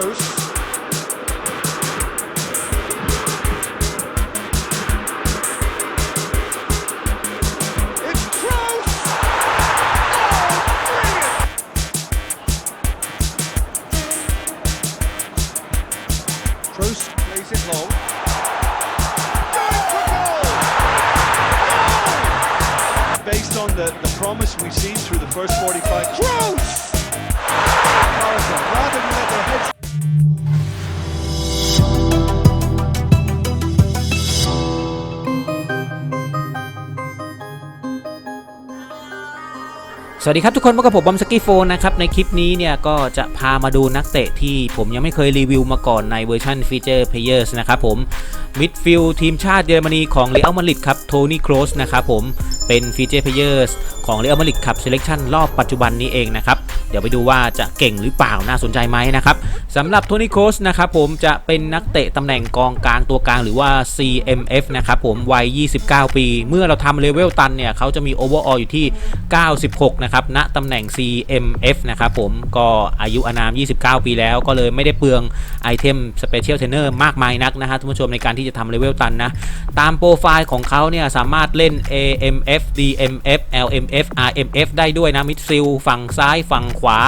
Cruz. It's Cruz! Oh, brilliant! Plays it long. Going for goal! Goal! Based on the, the promise we've seen through the first 45. Cruz! Carlton, rather than let their heads วัสดีครับทุกคนพบกับผมบอมสกี้โฟนนะครับ ในคลิปนี้เนี่ยก็จะพามาดูนักเตะที่ผมยังไม่เคยรีวิวมาก่อนในเวอร์ชันฟีเจอร์เพลเยอร์นะครับผมมิดฟิลทีมชาติเยอรมนีของเรอัลมาดริดครับโทนี่โครสนะครับผมเป็นฟีเจอร์เพลเยอร์ของเรอัลมาดริดครับเซเลคชั่นรอบปัจจุบันนี้เองนะครับเดี๋ยวไปดูว่าจะเก่งหรือเปล่าน่าสนใจไหมนะครับสำหรับโทนี่โครสนะครับผมจะเป็นนักเตะตำแหน่งกองกลางตัวกลางหรือว่า CMF นะครับผมวัย 29 ปี เมื่อเราทำเลเวลตันเนี่ยเขาจะมีโอเวอร์ออลอยู่ที่ 96 นะครับณตำแหน่ง CMF นะครับผมก็อายุอานาม 29 ปีแล้วก็เลยไม่ได้เปลืองไอเทมสเปเชียลเทรนเนอร์มากมายนักนะฮะท่านผู้ชมในการที่จะทำเลเวลตันนะ ตามโปรไฟล์ของเขาเนี่ยสามารถเล่น AMF DMF LMF RMF ได้ด้วยนะมิดฟิลฝั่งซ้ายฝั่งขวา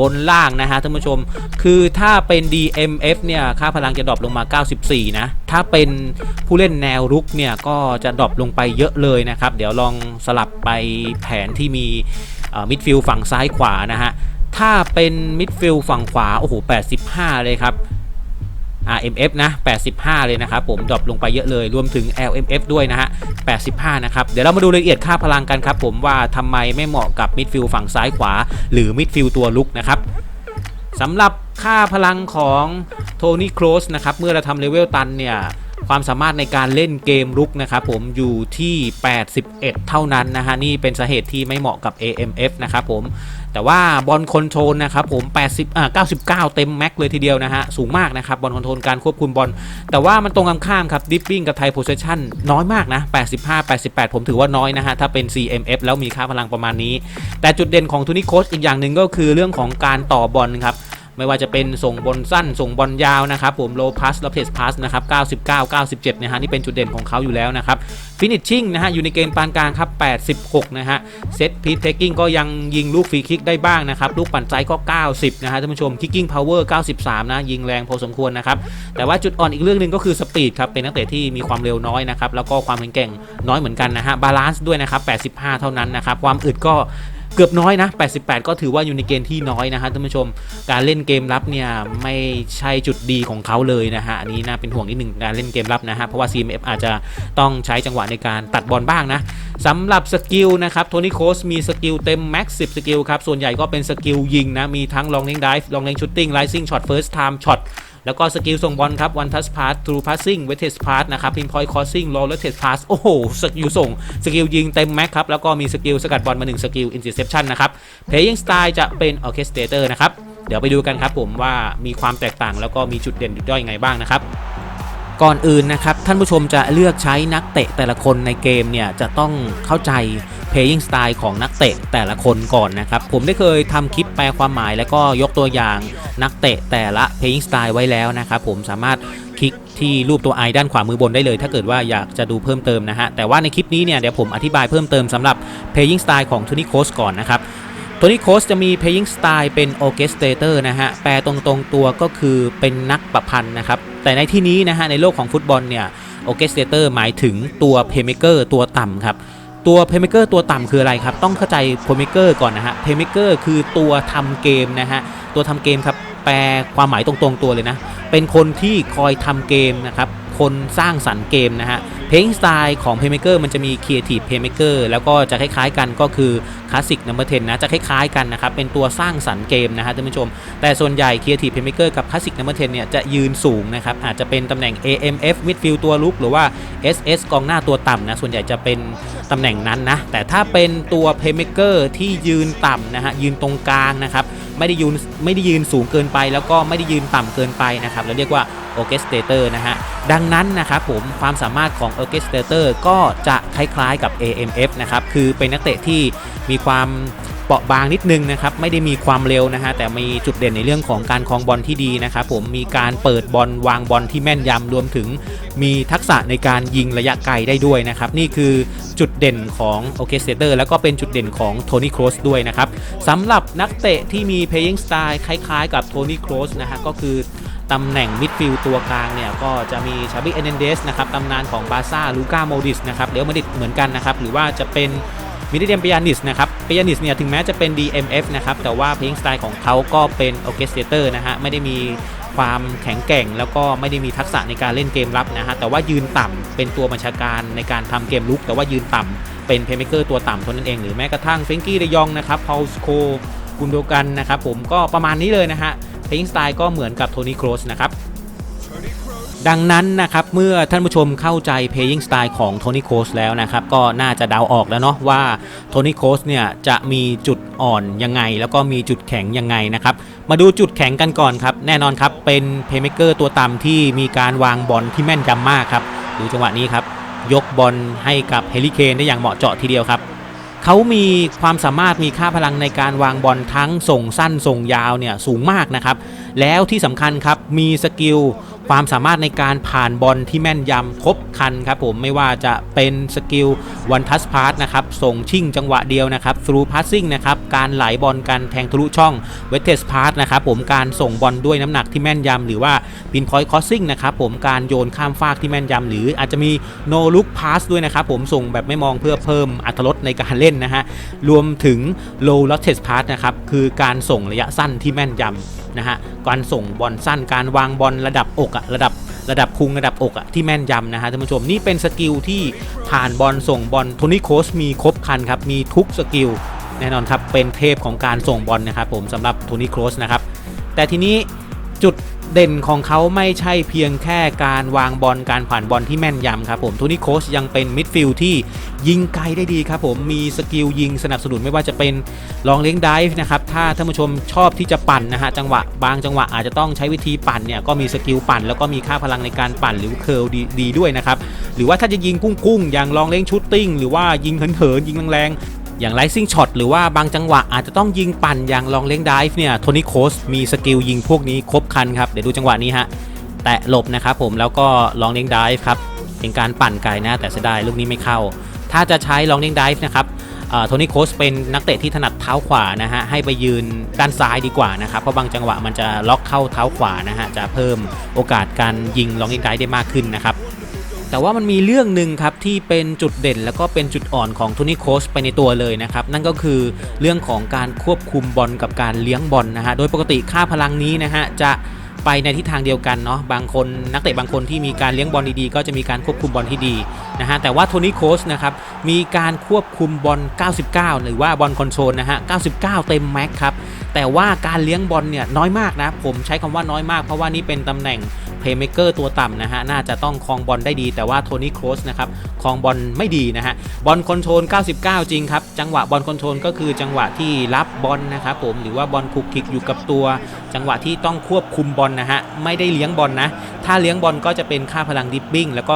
บนล่างนะฮะท่านผู้ชม คือถ้าเป็น DMF เนี่ยค่าพลังจะดรอปลงมา 94 นะ ถ้าเป็นผู้เล่นแนวรุกเนี่ยก็จะดรอปลงไปเยอะเลยนะครับ เดี๋ยวลองสลับไปแผนที่มีมิดฟิลฝั่งซ้ายขวานะฮะ ถ้าเป็นมิดฟิลฝั่งขวา โอ้โห 85 เลยครับ RMF นะ 85 เลยนะครับผมดรอปลงไปเยอะเลย รวมถึง LMF ด้วยนะฮะ 85 นะครับ เดี๋ยวเรามาดูรายละเอียดค่าพลังกันครับผมว่าทำไมไม่เหมาะกับมิดฟิลฝั่งซ้ายขวา หรือมิดฟิลตัวลุกนะครับสำหรับค่าพลังของโทนี่โครสนะครับ เมื่อเราทำเลเวลตันเนี่ย ความสามารถในการเล่นเกมรุกนะครับผมอยู่ที่ 81 เท่านั้นนะฮะนี่เป็นสาเหตุที่ไม่เหมาะกับ AMF นะครับผมแต่ว่าบอลคอนโทรลนะครับผม 80อ่า99 เต็มแม็กเลยทีเดียวนะฮะ สูงมากนะครับบอลคอนโทรลการควบคุมบอล แต่ว่ามันตรงกันข้ามครับดิฟ p ิ n งกับไทยโพ s เซชันน้อยมากนะ 85 88 ผมถือว่าน้อยนะฮะ ถ้าเป็น CMF แล้วมีค่าพลังประมาณนี้ แต่จุดเด่นของทูนิโคชอีกอย่างหนึ่งก็คือเรื่องของการต่อบอลครับ ไม่ว่าจะเป็นส่งบอลสั้น ส่งบอลยาวนะครับผมโลพัสและเพสพัสนะครับ99 97นะฮะนี่เป็นจุดเด่นของเขาอยู่แล้วนะครับฟินิชชิ่งนะฮะอยู่ในเกณฑ์ปานกลางครับ86นะฮะเซตพีทเทคกิ้งก็ยังยิงลูกฟรีคิกได้บ้างนะครับลูกปั่นใจก็ 90นะฮะท่านผู้ชมคิกกิ้งพาวเวอร์93 นะยิงแรงพอสมควรนะครับแต่ว่าจุดอ่อนอีกเรื่องหนึ่งก็คือสปีดครับเป็นนักเตะที่มีความเร็วน้อยนะครับแล้วก็ความแข็งแกร่งน้อยเหมือนกันนะฮะบาลานซ์ด้วยนะครับ85 เท่านั้นนะครับความอึดก็ เกือบน้อยนะ 88 ก็ถือว่าอยู่ในเกณฑ์ที่น้อยนะฮะท่านผู้ชม การเล่นเกมรับเนี่ยไม่ใช่จุดดีของเขาเลยนะฮะ อันนี้น่าเป็นห่วงนิดหนึ่งการเล่นเกมรับนะฮะ เพราะว่า CMF อาจจะต้องใช้จังหวะในการตัดบอลบ้างนะสำหรับสกิลนะครับโทนี่โคสมีสกิลเต็มแม็กซ์10สกิลครับ ส่วนใหญ่ก็เป็นสกิลยิงนะ มีทั้งลองเล่งดิฟลองเล่งชูตติ้งไลซิ่งช็อตเฟิร์สไทม์ช็อต แล้วก็สกิลส่งบอลครับ one touch pass through passing w e t e s pass นะครับ pinpoint crossing low l e t e s pass โอ้โหสกิลส่งสกิลยิงเต็มแม็กครับแล้วก็มีสกิลสกัดบอลมา1สกิล interception นะครับเพย์ยิงสไตล์จะเป็น orchestrator นะครับเดี๋ยวไปดูกันครับผมว่ามีความแตกต่างแล้วก็มีจุดเด่นจุดด้อยยังไงบ้างนะครับ ก่อนอื่นนะครับ ท่านผู้ชมจะเลือกใช้นักเตะแต่ละคนในเกมเนี่ยจะต้องเข้าใจ playing style ของนักเตะแต่ละคนก่อนนะครับ ผมได้เคยทำคลิปแปลความหมายแล้วก็ยกตัวอย่างนักเตะแต่ละ playing style ไว้แล้วนะครับ ผมสามารถคลิกที่รูปตัวไอด้านขวามือบนได้เลย ถ้าเกิดว่าอยากจะดูเพิ่มเติมนะฮะแต่ว่าในคลิปนี้เนี่ยเดี๋ยวผมอธิบายเพิ่มเติมสำหรับ playing style ของ Tony Cross ก่อนนะครับ โทนี่โคสจะมี playing style เป็น orchestrator นะฮะ แปลตรงๆตัวก็คือเป็นนักประพันธ์นะครับ แต่ในที่นี้นะฮะ ในโลกของฟุตบอลเนี่ย orchestrator หมายถึงตัว playmaker ตัวต่ำครับ ตัว playmaker ตัวต่ำคืออะไรครับ ต้องเข้าใจ playmaker ก่อนนะฮะ playmaker คือตัวทำเกมนะฮะ ตัวทำเกมครับ แปลความหมายตรงๆตัวเลยนะ เป็นคนที่คอยทำเกมนะครับ คนสร้างสรรค์เกมนะฮะ playing style ของ playmaker มันจะมี creative playmaker แล้วก็จะคล้ายๆกันก็คือ classic number 10นนะจะคล้ายๆกันนะครับเป็นตัวสร้างสรรค์เกมนะฮะท่านผู้ชม แต่ส่วนใหญ่ creative playmaker กับ classic number 10เนี่ยจะยืนสูงนะครับอาจจะเป็นตำแหน่ง AMF midfield ตัวลุกหรือว่า SS กองหน้าตัวต่ำนะส่วนใหญ่จะเป็นตำแหน่งนั้นนะแต่ถ้าเป็นตัว playmaker ที่ยืนต่ำนะฮะยืนตรงกลางนะครับ ไม่ได้ยืนไม่ได้ยืนสูงเกินไป แล้วก็ไม่ได้ยืนต่ำเกินไปนะครับเราเรียกว่าออเคสเตเตอร์นะฮะดังนั้นนะครับผมความสามารถของออเคสเตเตอร์ก็จะคล้ายๆกับ AMF นะครับคือเป็นนักเตะที่มีความ เปราะบางนิดนึงนะครับไม่ได้มีความเร็วนะฮะแต่มีจุดเด่นในเรื่องของการครองบอลที่ดีนะครับผมมีการเปิดบอลวางบอลที่แม่นยำรวมถึง มีทักษะในการยิงระยะไกลได้ด้วยนะครับนี่คือจุดเด่นของโอเคสเตอร์แล้วก็เป็นจุดเด่นของโทนี่โครสด้วยนะครับสำหรับนักเตะที่มี playing style คล้ายๆ กับโทนี่โครสนะฮะก็คือตำแหน่งมิดฟิลด์ตัวกลางเนี่ยก็จะมีชาบิเอเนเดสนะครับตำนานของบาซ่าลูก้าโมดิสนะครับเดี๋ยวมาดิดเหมือนกันนะครับหรือว่าจะเป็น มิดิเดียมเปียนิสนะครับเปียนิสเนี่ยถึงแม้จะเป็น DMF นะครับแต่ว่าเพลงสไตล์ของเขาก็เป็นโอเคสเตอร์นะฮะไม่ได้มีความแข็งแกร่งแล้วก็ไม่ได้มีทักษะในการเล่นเกมรับนะฮะแต่ว่ายืนต่ำเป็นตัวบัญชาการในการทำเกมลุก แต่ว่ายืนต่ำเป็นเพย์เมเกอร์ตัวต่ำเท่านั้นเองหรือแม้กระทั่งเฟงกี้เดยองนะครับพาลสโคกุนโดกันนะครับผมก็ประมาณนี้เลยนะฮะเพลงสไตล์ก็เหมือนกับโทนี่โครสนะครับ ดังนั้นนะครับเมื่อท่านผู้ชมเข้าใจ playing style ของโทนี่โคสแล้วนะครับก็น่าจะเดาออกแล้วเนาะว่าโทนี่โคสเนี่ยจะมีจุดอ่อนยังไง แล้วก็มีจุดแข็งยังไงนะครับมาดูจุดแข็งกันก่อนครับแน่นอนครับเป็น playmaker ตัวต่ำที่มีการวางบอลที่แม่นยำมากครับดูจังหวะนี้ครับยกบอลให้กับเฮลิเคนได้อย่างเหมาะเจาะทีเดียวครับเขามีความสามารถมีค่าพลังในการวางบอลทั้งส่งสั้นส่งยาวเนี่ยสูงมากนะครับแล้วที่สำคัญครับมีสกิลความสามารถในการผ่านบอลที่แม่นยำครบคันครับผมไม่ว่าจะเป็นสกิลวันทัสพาสนะครับส่งชิ่งจังหวะเดียวนะครับ through passing นะครับการไหลบอลการแทงทะลุช่องเวทเทสพาสนะครับผมการส่งบอลด้วยน้ำหนักที่แม่นยำหรือว่าพินพอยต์คอสซิ่งนะครับผมการโยนข้ามฟากที่แม่นยำหรืออาจจะมี no look pass ด้วยนะครับผมส่งแบบไม่มองเพื่อเพิ่มอัตรสในการเล่นนะฮะรวมถึง low l o t t e s pass นะครับคือการส่งระยะสั้นที่แม่นยำนะฮะการส่งบอลสั้นการวางบอลระดับอกอะระดับระดับพุงระดับอกอะที่แม่นยำนะฮะท่านผู้ชมนี่เป็นสกิลที่ผ่านบอลส่งบอลโทนี่โคสมีครบคันครับมีทุกสกิลแน่นอนครับเป็นเทพของการส่งบอลนะครับผมสำหรับโทนี่โคสนะครับแต่ทีนี้จุด เด่นของเขาไม่ใช่เพียงแค่การวางบอลการผ่านบอลที่แม่นยำครับผมโทนี่โคชยังเป็นมิดฟิลด์ที่ยิงไกลได้ดีครับผมมีสกิลยิงสนับสนุนไม่ว่าจะเป็นลองเลี้ยงไดฟ์นะครับถ้าท่านผู้ชมชอบที่จะปั่นนะฮะจังหวะบางจังหวะอาจจะต้องใช้วิธีปั่นเนี่ยก็มีสกิลปั่น แล้วก็มีค่าพลังในการปั่นหรือเคิร์ลดีดีด้วยนะครับหรือว่าถ้าจะยิงกุ้งๆอย่างลองเลี้ยงชุตติ้งหรือว่ายิงเหินๆยิงแรง อย่างไลซิ่งช็อตหรือว่าบางจังหวะอาจจะต้องยิงปั่นอย่างลองเล้งไดฟ์เนี่ยโทนี่โคสมีสกิลยิงพวกนี้ครบครันครับ เดี๋ยวดูจังหวะนี้ฮะ แตะหลบนะครับผมแล้วก็ลองเล้งไดฟ์ครับเป็นการปั่นไกลนะ แต่เสียดายลูกนี้ไม่เข้า ถ้าจะใช้ลองเล้งไดฟ์นะครับโทนี่โคสเป็นนักเตะที่ถนัดเท้าขวานะฮะให้ไปยืนด้านซ้ายดีกว่านะครับเพราะบางจังหวะมันจะล็อกเข้าเท้าขวานะฮะจะเพิ่มโอกาสการยิงลองเล้งไดฟ์ได้มากขึ้นนะครับ แต่ว่ามันมีเรื่องหนึ่งครับที่เป็นจุดเด่นแล้วก็เป็นจุดอ่อนของโทนี่โคสไปในตัวเลยนะครับนั่นก็คือเรื่องของการควบคุมบอลกับการเลี้ยงบอลนะฮะโดยปกติค่าพลังนี้นะฮะจะไปในทิศทางเดียวกันเนาะบางคนนักเตะบางคนที่มีการเลี้ยงบอลดีๆ ก็จะมีการควบคุมบอลที่ดีนะฮะแต่ว่าโทนี่โคสนะครับมีการควบคุมบอล 99 หรือว่าบอลคอนโทรลนะฮะ 99 เต็มแม็กครับแต่ว่าการเลี้ยงบอลเนี่ยน้อยมากนะผมใช้คำว่าน้อยมากเพราะว่านี่เป็นตำแหน่ง เพย์เมเกอร์ตัวต่ำนะฮะน่าจะต้องครองบอลได้ดี แต่ว่าโทนี่โครสนะครับครองบอลไม่ดีนะฮะบอลคอนโทรล 99 จริงครับ จังหวะบอลคอนโทรลก็คือจังหวะที่รับบอลนะครับผมหรือว่าบอลคุกคิกอยู่กับตัว จังหวะที่ต้องควบคุมบอลนะฮะไม่ได้เลี้ยงบอลนะ ถ้าเลี้ยงบอลก็จะเป็นค่าพลังดิปปิ้งแล้วก็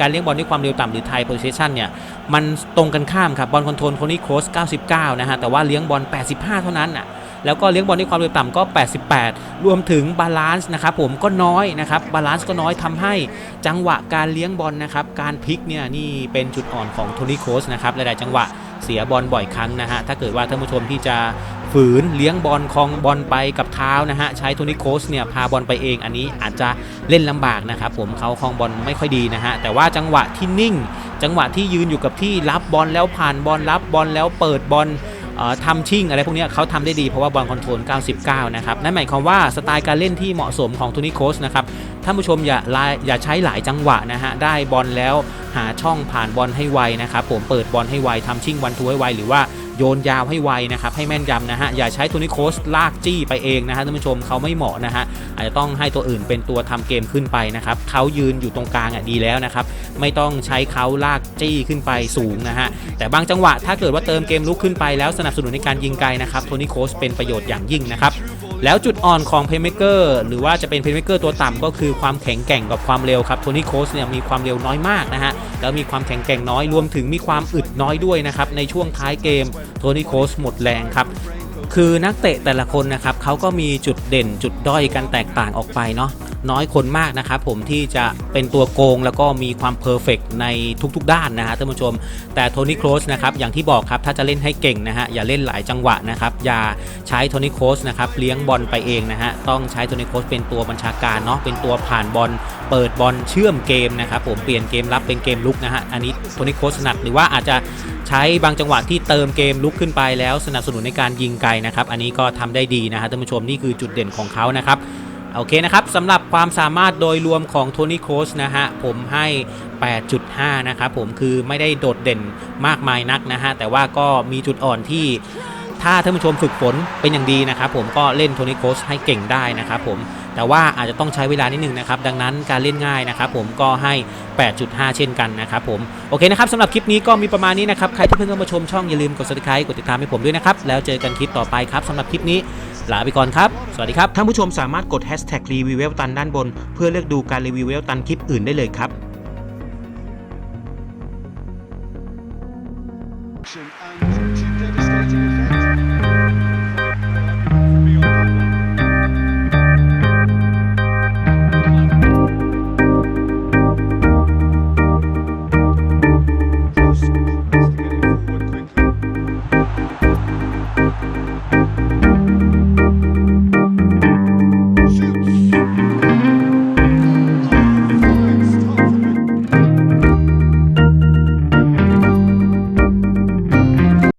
การเลี้ยงบอลด้วยความเร็วต่ำหรือไทยโพซิชันเนี่ยมันตรงกันข้ามครับบอลคอนโทรลโทนี่โครส 99 นะฮะแต่ว่าเลี้ยงบอล 85 เท่านั้นอะ แล้วก็เลี้ยงบอลด้วยความเร็วต่ำก็ 88 รวมถึงบาลานซ์นะครับผมก็น้อยนะครับบาลานซ์ก็น้อยทำให้จังหวะการเลี้ยงบอลนะครับการพลิกเนี่ยนี่เป็นจุดอ่อนของโทนี่โคสนะครับหลายๆจังหวะเสียบอลบ่อยครั้งนะฮะถ้าเกิดว่าท่านผู้ชมที่จะฝืนเลี้ยงบอลคลองบอลไปกับเท้านะฮะใช้โทนี่โคสเนี่ยพาบอลไปเองอันนี้อาจจะเล่นลำบากนะครับผมเขาคลองบอลไม่ค่อยดีนะฮะแต่ว่าจังหวะที่นิ่ง จังหวะที่ยืนอยู่กับที่รับบอลแล้วผ่านบอลรับบอลแล้วเปิดบอล ทำชิ่งอะไรพวกนี้เขาทำได้ดีเพราะว่าบอลคอนโทรล 99 นะครับ นั่นหมายความว่าสไตล์การเล่นที่เหมาะสมของทูนิโคสนะครับ ท่านผู้ชมอย่าลายอย่าใช้หลายจังหวะนะฮะ ได้บอลแล้วหาช่องผ่านบอลให้ไวนะครับ ผมเปิดบอลให้ไวทำชิ่งวันทูให้ไวหรือว่า โยนยาวให้ไวนะครับให้แม่นยำนะฮะอย่าใช้โทนี่โคสลากจี้ไปเองนะฮะท่านผู้ชมเขาไม่เหมาะนะฮะอาจจะต้องให้ตัวอื่นเป็นตัวทำเกมขึ้นไปนะครับเขายืนอยู่ตรงกลางอะดีแล้วนะครับไม่ต้องใช้เขาลากจี้ขึ้นไปสูงนะฮะแต่บางจังหวะถ้าเกิดว่าเติมเกมลุกขึ้นไปแล้วสนับสนุนในการยิงไกลนะครับโทนี่โคสเป็นประโยชน์อย่างยิ่งนะครับ แล้วจุดอ่อนของเพย์เมเกอร์หรือว่าจะเป็นเพย์เมเกอร์ตัวต่ำก็คือความแข็งแกร่งกับความเร็วครับโทนี่โคสเนี่ยมีความเร็วน้อยมากนะฮะแล้วมีความแข็งแกร่งน้อยรวมถึงมีความอึดน้อยด้วยนะครับในช่วงท้ายเกมโทนี่โคสหมดแรงครับคือนักเตะแต่ละคนนะครับเขาก็มีจุดเด่นจุดด้อยกันแตกต่างออกไปเนาะ น้อยคนมากนะครับผมที่จะเป็นตัวโกงแล้วก็มีความเพอร์เฟกในทุกๆ ด้านนะฮะท่านผู้ชม แต่โทนี่โครสนะครับอย่างที่บอกครับถ้าจะเล่นให้เก่งนะฮะอย่าเล่นหลายจังหวะนะครับอย่าใช้โทนี่โครสนะครับเลี้ยงบอลไปเองนะฮะต้องใช้โทนี่โครสเป็นตัวบัญชาการเนาะเป็นตัวผ่านบอลเปิดบอลเชื่อมเกมนะครับผมเปลี่ยนเกมรับเป็นเกมลุกนะฮะอันนี้โทนี่โครสถนัดหรือว่าอาจจะใช้บางจังหวะที่เติมเกมลุกขึ้นไปแล้วสนับสนุนในการยิงไกลนะครับ อันนี้ก็ทำได้ดีนะฮะท่านผู้ชมนี่คือจุดเด่นของเขานะครับ โอเคนะครับสำหรับความสามารถโดยรวมของโทนี่โคสนะฮะผมให้ 8.5 นะครับผมคือไม่ได้โดดเด่นมากมายนักนะฮะแต่ว่าก็มีจุดอ่อนที่ถ้าท่านผู้ชมฝึกฝนเป็นอย่างดีนะครับผมก็เล่นโทนี่โคสให้เก่งได้นะครับผม แต่ว่าอาจจะต้องใช้เวลานิดนึงนะครับ ดังนั้นการเล่นง่ายนะครับผมก็ให้ 8.5 เช่นกันนะครับผม โอเคนะครับสำหรับคลิปนี้ก็มีประมาณนี้นะครับ ใครที่เพิ่งเข้ามาชมช่องอย่าลืมกด subscribe กดติดตามให้ผมด้วยนะครับ แล้วเจอกันคลิปต่อไปครับสำหรับคลิปนี้ลาไปก่อนครับ สวัสดีครับ ท่านผู้ชมสามารถกด hashtag รีวิวเวลตันด้านบน เพื่อเลือกดูการรีวิวเวลตันคลิปอื่นได้เลยครับ